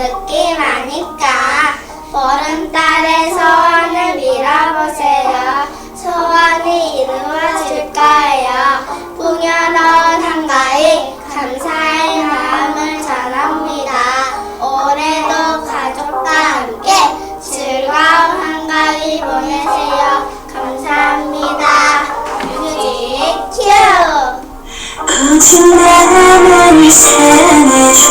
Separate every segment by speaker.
Speaker 1: 느낌 아니까 보름달에 소원을 밀어보세요. 소원이 이루어질 거예요. 풍요로운 한가위 감사의 마음을 전합니다. 올해도 가족과 함께 즐거운 한가위 보내세요. 감사합니다. 뮤직 큐!
Speaker 2: 거친 나만을 사랑해줘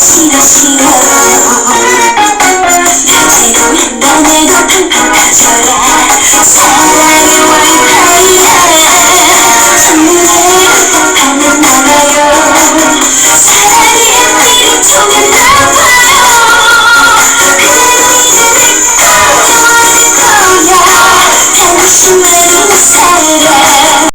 Speaker 2: 싫어 싫어 다채로운 행동에도 팡팡하셔라 사랑이 와이파이야 선물에 반은 나가요 사랑의 빛이 조금 나와요 그 위에 빛 떠오르는 거야 갤럭시 마이너스